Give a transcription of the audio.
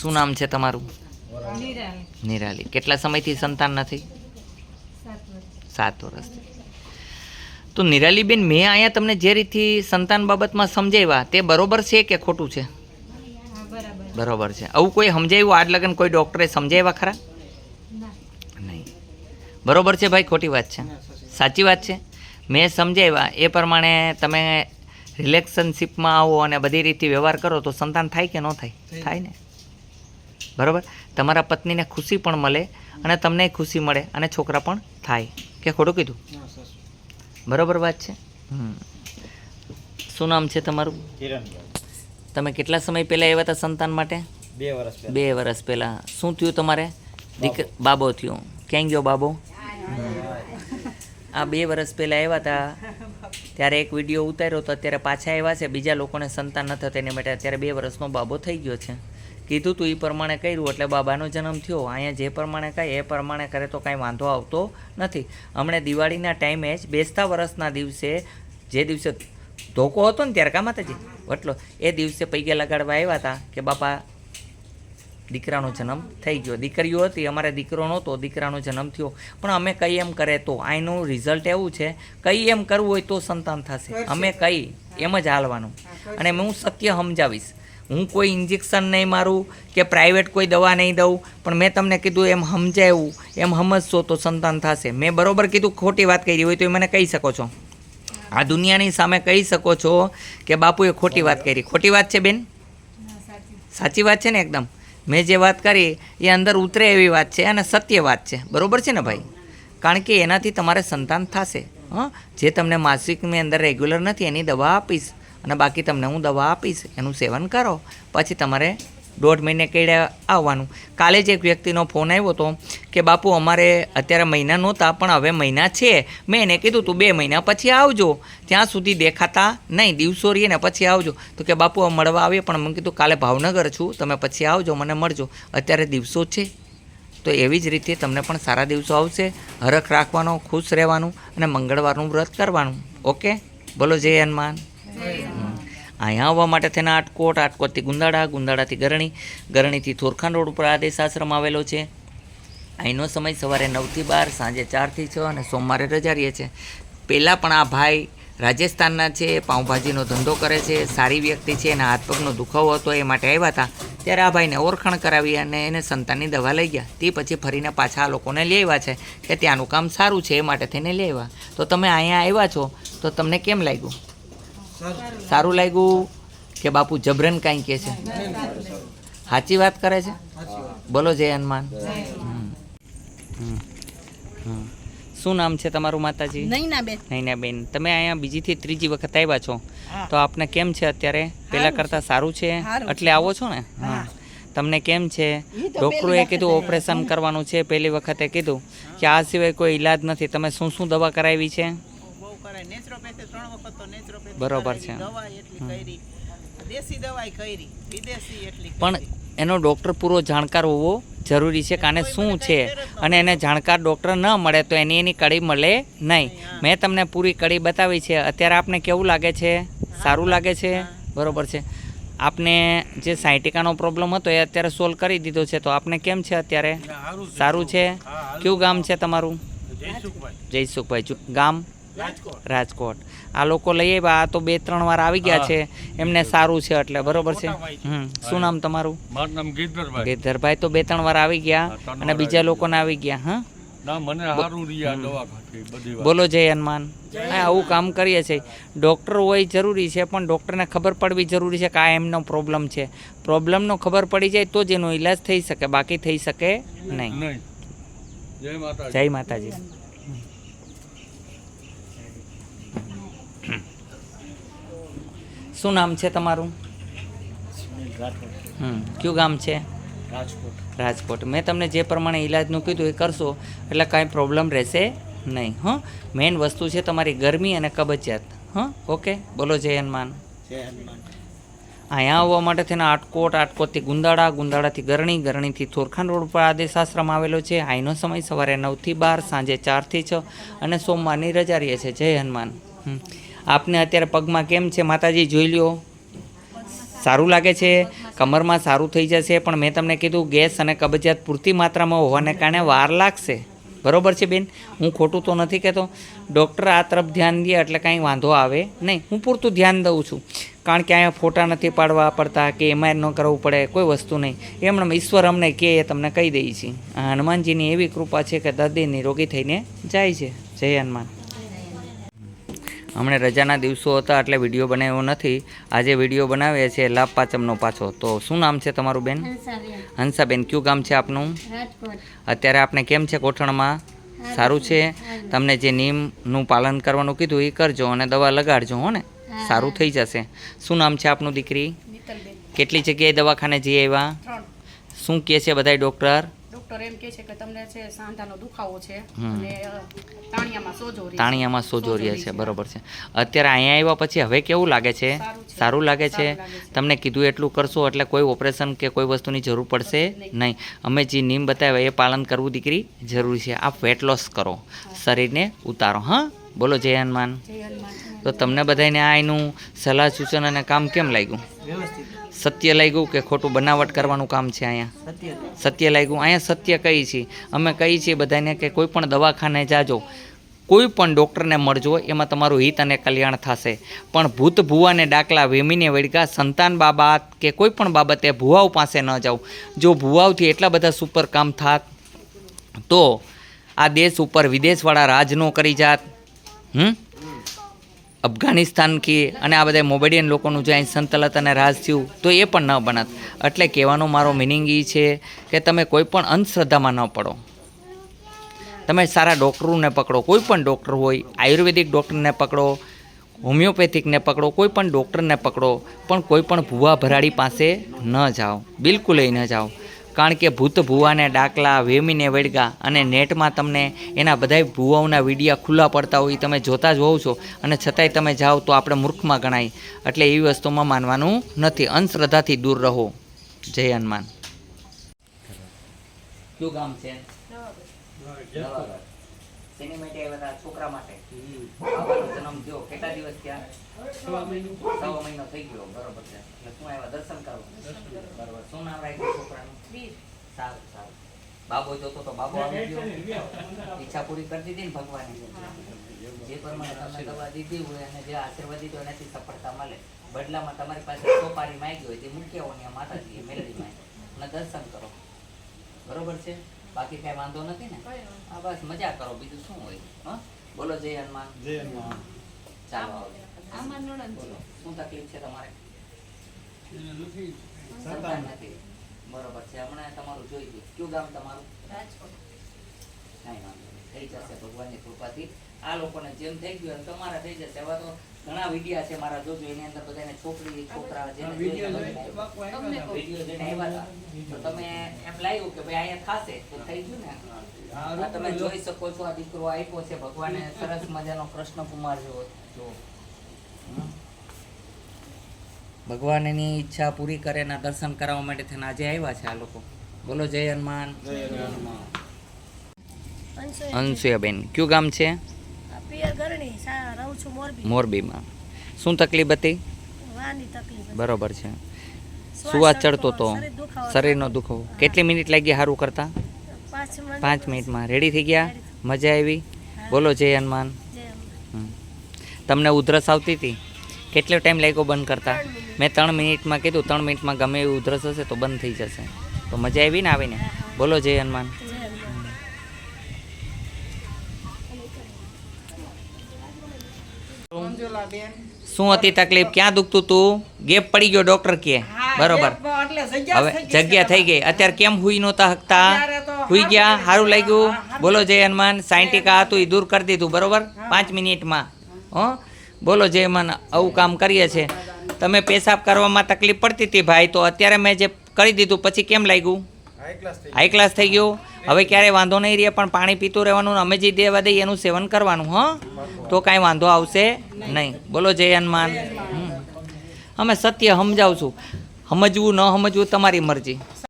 શું નામ છે તમારું? નિરાલ. નિરાલી. કેટલા સમયથી સંતાન નથી? સાત વર્ષ વર્ષથી. તો નિરાલીબેન મેં અહીંયા તમને જે રીતથી સંતાન બાબતમાં સમજાવ્યા તે બરોબર છે કે ખોટું છે? બરોબર. છે. આવું કોઈ સમજાવ્યું આજ લગન કોઈ ડૉક્ટરે સમજાવ્યા ખરા? નહીં. બરોબર છે ભાઈ? ખોટી વાત છે. સાચી વાત છે. મેં સમજાવ્યા. એ પ્રમાણે તમે રિલેક્શનશીપમાં આવો અને બધી રીતે વ્યવહાર કરો તો સંતાન થાય કે ન થાય? થાય ને? બરોબર? તમારા પત્નીને ખુશી પણ મળે અને તમને ખુશી મળે અને છોકરા પણ થાય. કે ખોટું કીધું? બરોબર વાત છે? હમ. શું નામ છે તમારું? તમે કેટલા સમય પહેલાં આવ્યા હતા સંતાન માટે? બે વર્ષ બે વર્ષ પહેલાં. શું થયું તમારે? દીક બાબો થયો. ક્યાં ગયો બાબો? આ બે વર્ષ પહેલાં આવ્યા હતા. ત્યારે એક વીડિયો ઉતાર્યો તો અત્યારે પાછા આવ્યા છે. બીજા લોકોને સંતાન ન થતા એને માટે અત્યારે બે વર્ષનો બાબો થઈ ગયો છે. કીધું તું એ પ્રમાણે કર્યું એટલે બાબાનો જન્મ થયો. અહીંયા જે પ્રમાણે કહે એ પ્રમાણે કરે તો કાંઈ વાંધો આવતો નથી. હમણાં દિવાળીના ટાઈમે જ બેસતા વર્ષના દિવસે જે દિવસે ધોકો હતો ને ત્યારે કા માતાજી? એટલો એ દિવસે પૈગે લગાડવા આવ્યા હતા કે બાપા દીકરાનો જન્મ થઈ ગયો. દીકરીઓ હતી અમારે દીકરો નહોતો દીકરાનો જન્મ થયો. પણ અમે કઈ એમ કરે તો આનું રિઝલ્ટ એવું છે કઈ એમ કરવું હોય તો સંતાન થશે. અમે કઈ એમ જ હાલવાનું. અને હું સત્ય સમજાવીશ. હું કોઈ ઇન્જેક્શન નહીં મારું કે પ્રાઇવેટ કોઈ દવા નહીં દઉં, પણ મેં તમને કીધું એમ સમજાવું એમ સમજશો તો સંતાન થશે. મેં બરોબર કીધું, ખોટી વાત કરી હોય તો એ મને કહી શકો છો. આ દુનિયાની સામે કહી શકો છો કે બાપુએ ખોટી વાત કરી. ખોટી વાત છે બેન? સાચી વાત છે ને એકદમ. મેં જે વાત કરી એ અંદર ઉતરે એવી વાત છે અને સત્ય વાત છે. બરોબર છે ને ભાઈ? કારણ કે એનાથી તમારે સંતાન થશે. હં? જે તમને માસિકની અંદર રેગ્યુલર નથી, એની દવા આપીશ. અને બાકી તમને હું દવા આપીશ, એનું સેવન કરો. પછી તમારે દોઢ મહિને કેડે આવવાનું. કાલે જ એક વ્યક્તિનો ફોન આવ્યો હતો કે, બાપુ, અમારે અત્યારે મહિના નહોતા, પણ હવે મહિના છે. મેં એને કીધું, તું બે મહિના પછી આવજો. ત્યાં સુધી દેખાતા નહીં. દિવસો રહીએ ને પછી આવજો. તો કે, બાપુ મળવા આવીએ. પણ મેં કીધું, કાલે ભાવનગર છું. તમે પછી આવજો, મને મળજો. અત્યારે દિવસો છે. તો એવી જ રીતે તમને પણ સારા દિવસો આવશે. હરખ રાખવાનો, ખુશ રહેવાનું અને મંગળવારનું વ્રત કરવાનું. ઓકે? બોલો જય હનુમાન. અહીંયા આવવા માટે થઈને આટકોટ, આટકોટથી ગુંદાળા ગુંદાળાથી ગરણી, ગરણીથી થોરખાન રોડ ઉપર આદેશ આશ્રમ આવેલો છે. અહીંનો સમય સવારે નવથી બાર, સાંજે ચારથી છ અને સોમવારે રજા રહીએ છે. પહેલાં પણ આ ભાઈ રાજસ્થાનના છે, પાઉંભાજીનો ધંધો કરે છે, સારી વ્યક્તિ છે એના હાથ પગનો દુખાવો હતો એ માટે આવ્યા હતા. ત્યારે આ ભાઈને ઓળખાણ કરાવી અને એને સંતાનની દવા લઈ ગયા. તે પછી ફરીને પાછા આ લોકોને લઈ આવ્યા છે કે ત્યાંનું કામ સારું છે એ માટે થઈને લઈ આવ્યા. તો તમે અહીંયા આવ્યા છો, તો તમને કેમ લાગ્યું? સારું લાગ્યું કે બાપુ જબરન કાંઈ કહે છે? સાચી વાત કરે છે? બોલો જય હનુમાન. શું નામ છે તમારું માતાજી? નહીં ના નૈના બેન તમે અહીંયા બીજીથી ત્રીજી વખત આવ્યા છો. તો આપને કેમ છે અત્યારે? પહેલા કરતાં સારું છે? એટલે આવો છો ને? હા. તમને કેમ છે? ડૉક્ટરોએ કીધું ઓપરેશન કરવાનું છે. પહેલી વખતે કીધું કે આ સિવાય કોઈ ઈલાજ નથી. તમે શું શું દવા કરાવી છે? બહુ નેચરોપેથી ત્રણ વખત તો નેચરોપેથી બરોબર છે. દવા એટલી કરી દેશી દવાઈ કરી વિદેશી એટલી પણ એનો ડૉક્ટર પૂરો જાણકાર હોવો જરૂરી છે કારણ શું છે? અને એને જાણકાર ડૉક્ટર ન મળે તો એની એની કડી મળે નહીં. મેં તમને પૂરી કડી બતાવી છે. અત્યારે આપને કેવું લાગે છે? સારું લાગે છે? બરોબર છે. આપને જે સાયટિકાનો પ્રોબ્લેમ હતો એ અત્યારે સોલ્વ કરી દીધો છે. તો આપને કેમ છે અત્યારે? સારું છે? કયું ગામ છે તમારું? જયસુખભાઈ. જુ- ગામ? રાજકોટ. આ લોકો લઈ આવ્યા આ તો બે ત્રણ વાર આવી ગયા છે. એમને સારું છે એટલે બરોબર છે? હમ. શું નામ તમારું? મારું નામ ગીધરભાઈ ગીધરભાઈ તો બે ત્રણ વાર આવી ગયા અને બીજા લોકોને આવી ગયા હા? બોલો જય હનુમાન. આવું કામ કરીએ છીએ. ડૉક્ટર હોય જરૂરી છે પણ ડૉક્ટરને ખબર પડવી જરૂરી છે કે આ એમનો પ્રોબ્લેમ છે. પ્રોબ્લેમનો ખબર પડી જાય તો જ એનો ઈલાજ થઈ શકે બાકી થઈ શકે નહીં. જય માતાજી. શું નામ છે તમારું? હમ કયું ગામ છે? રાજકોટ. રાજકોટ. મેં તમને જે પ્રમાણે ઈલાજનું કીધું એ કરશો એટલે કાંઈ પ્રોબ્લેમ રહેશે નહીં હં? મેઇન વસ્તુ છે તમારી ગરમી અને કબજિયાત હં? ઓકે બોલો જય હનુમાન. જય હનુમાન. અહીંયા આવવા માટે થઈને આટકોટ આટકોટથી ગુંદાળા ગુંદાળાથી ગરણી ગરણીથી થોરખાન રોડ પર આદેશ આશ્રમ આવેલો છે. અહીંનો સમય સવારે નવથી બાર સાંજે ચારથી છ અને સોમવારની રજા રહે છે. જય હનુમાન. હમ. આપને અત્યારે પગમાં કેમ છે? માતાજી, જોઈ લ્યો. સારું લાગે છે? કમરમાં સારું થઈ જશે, પણ મેં તમને કીધું ગેસ અને કબજિયાત પૂરતી માત્રામાં હોવાને કારણે વાર લાગશે. બરોબર છે બેન? હું ખોટું તો નથી કહેતો. ડૉક્ટર આ તરફ ધ્યાન દે, એટલે કાંઈ વાંધો આવે નહીં. હું પૂરતું ધ્યાન દઉં છું. કારણ કે અહીંયા ફોટા નથી પાડવા પડતા કે એમાં ન કરવું પડે, કોઈ વસ્તુ નહીં. એમણે ઈશ્વર અમને કહે, એ તમને કહી દઈએ છીએ હનુમાનજીની એવી કૃપા છે કે દર્દી નિરોગી થઈને જાય છે. જય હનુમાન. હમણાં રજાના દિવસો હતા એટલે વીડિયો બનાવ્યો નથી. આજે વીડિયો બનાવીએ છીએ લાભ પાચમનો પાછો. તો શું નામ છે તમારું બેન? હંસાબેન. કયું ગામ છે આપનું? અત્યારે આપણે કેમ છે કોઠણમાં? સારું છે? તમને જે નિયમનું પાલન કરવાનું કીધું એ કરજો અને દવા લગાડજો હો ને? સારું થઈ જશે. શું નામ છે આપનું દીકરી? કેટલી જગ્યાએ દવાખાને જઈ આવ્યા? શું કહે છે બધાય ડૉક્ટર ડૉક્ટર એમ કહે છે કે તમને છે સાંધાનો દુખાવો છે અને તાણિયામાં સોજો. તાણિયામાં સોજો રહે છે બરોબર છે. અત્યારે અહીંયા આવ્યા પછી હવે કેવું લાગે છે? સારું લાગે છે. તમને કીધું એટલું કરશો એટલે કોઈ ઓપરેશન કે કોઈ વસ્તુની જરૂર પડશે નહીં. અમે જે નિયમ બતાવ્યા એ પાલન કરવું દીકરી જરૂરી છે. આપ વેટ લોસ કરો. શરીરને ઉતારો હા? બોલો જય હનુમાન. જય હનુમાન. તો તમને બધાને આ એનું સલાહ સૂચન અને કામ કેમ લાગ્યું? વ્યવસ્થિત. સત્ય લાગ્યું કે ખોટું બનાવટ કરવાનું કામ છે અહીંયા? સત્ય. સત્ય લાગ્યું. અહીંયા સત્ય કહીએ છીએ અમે કહીએ છીએ બધાને કે કોઈ પણ દવાખાને જાજો. કોઈ પણ ડૉક્ટરને મળજો એમાં તમારું હિત અને કલ્યાણ થશે. પણ ભૂત ભૂવાને ડાકલા વેમીને વળગા સંતાન બાબત કે કોઈ પણ બાબતે ભુવાઓ પાસે ન જાઓ. જો ભુવાઓથી એટલા બધા સુપર કામ થાત તો આ દેશ ઉપર વિદેશવાળા રાજ ન કરી જાત. હમ? અફઘાનિસ્તાન કે અને આ બધા મોબેડિયન લોકોનું જે અહીં સંતલત અને રાજ થયું, તો એ પણ ન બનાત. એટલે કહેવાનો મારો મિનિંગ એ છે કે તમે કોઈ પણ અંધશ્રદ્ધામાં ન પડો. તમે સારા ડૉક્ટરોને પકડો, કોઈ પણ ડૉક્ટર હોય, આયુર્વેદિક ડૉક્ટરને પકડો, હોમિયોપેથિકને પકડો, કોઈ પણ ડૉક્ટરને પકડો, પણ કોઈ પણ ભૂવા ભરાડી પાસે ન જાઓ, બિલકુલ ન જાઓ. કારણ કે ભૂત ભૂવાને ડાકલા વેમીને વળગા અને નેટમાં તમને એના બધાય ભૂવાઓના વિડીયા ખુલ્લા પડતા હોય એ તમે જોતા જ હોવ છો. અને છતાંય તમે જાઓ તો આપણે મૂર્ખમાં ગણાય. એટલે એવી વસ્તુમાં માનવાનું નથી. અંધશ્રદ્ધાથી દૂર રહો. જય હનુમાન. શું ગામ છે? શેની માટે આવ્યા હતા? છોકરા માટે બાબાનો જન્મ થયો. કેટલા દિવસ થયા? સવા મહિનો. થઈ ગયો. બરોબર છે. એટલે શું આવ્યા? દર્શન કરવા? બરોબર. શું નામ રાખ્યું છોકરાનું? સારું સારું. બાબો જોતો તો બાબો આવી ગયો. ઈચ્છા પૂરી કરી દીધી ને ભગવાને. જે પ્રમાણે તમે દવા દીધી હોય અને જે આશીર્વાદ દીધો એનાથી સફળતા મળે. બદલામાં તમારી પાસે સોપારી માંગી હોય તે મૂક્યા હોય ને માતાજી મેળવીમાં અને દર્શન કરો. બરોબર છે? બાકી કઈ વાંધો નથી ને? હા બસ મજા કરો. બીજું શું હોય? હા? બોલો જય હનુમાન. જય હનુમાન. ચાલો આમાં નણંદ શું તકલીફ છે તમારે? સંતાન નથી. બરોબર છે. હમણાં તમારું જોઈ ગયું. કયું ગામ તમારું? રાજકોટ. કાંઈ વાંધો નહીં. થઈ જશે ભગવાનની કૃપાથી. આ લોકોને જેમ થઈ ગયું તમારા થઈ જશે. હવે તો ઘણા વિડિયા છે મારા જોજો એની અંદર બધાને છોકરી છોકરા જેને વીડિયો તમે આવ્યા હતા. તો એમ લાગ્યું કે ભાઈ અહીંયા થશે તો થઈ ગયું ને? તમે જોઈ શકો છો આ દીકરો આપ્યો છે ભગવાને સરસ મજાનો કૃષ્ણ કુમાર જેવો જો ભગવાન એની ઈચ્છા પૂરી કરે એના દર્શન કરાવવા માટે થઈને આજે આવ્યા છે આ લોકો. બોલો જય હનુમાન. જય હનુમાન. અંશુયાબેન કયું ગામ છે પિયર ગરણી સા રહું છું મોરબી મોરબીમાં. શું તકલીફ હતી? બરોબર છે. સુવા ચડતો તો? શરીરનો દુખાવો. કેટલી મિનિટ લાગી સારું કરતા? પાંચ મિનિટમાં. રેડી થઈ ગયા? મજા આવી? બોલો જય હનુમાન. તમને ઉધરસ આવતી હતી? કેટલો ટાઈમ લાગ્યો બંધ કરતા? મેં ત્રણ મિનિટમાં કીધું ત્રણ મિનિટમાં ગમે એવી ઉધરસ હશે તો બંધ થઈ જશે. તો મજા આવી ને આવીને? બોલો જય હનુમાન. શું હતી તકલીફ? ક્યાં દુખતું તું? ગેપ પડી ગયો ડોક્ટર કે? બરોબર. હવે થઈ ગઈ છે જગ્યા થઈ ગઈ. અત્યારે કેમ હુઈ નહોતા હકતા? હુઈ ગયા? સારું લાગ્યું? બોલો જય હનુમાન. સાયન્ટિકા હતું એ દૂર કરી દીધું બરોબર? પાંચ મિનિટમાં. હો? બોલો જય હનુમાન. આવું કામ કરીએ છે. તમે પેશાબ કરવામાં તકલીફ પડતી હતી ભાઈ તો અત્યારે મેં જે કરી દીધું પછી કેમ લાગ્યું? હાઈ ક્લાસ થઈ હાઈ ક્લાસ થઈ ગયું? હવે ક્યારે વાંધો નહીં રહે પણ પાણી પીતું રહેવાનું અમે જે દેવા દઈએ એનું સેવન કરવાનું હં? તો કાંઈ વાંધો આવશે નહીં. બોલો જય હનુમાન. હમ. અમે સત્ય સમજાવશું. સમજવું ન સમજવું તમારી મરજી.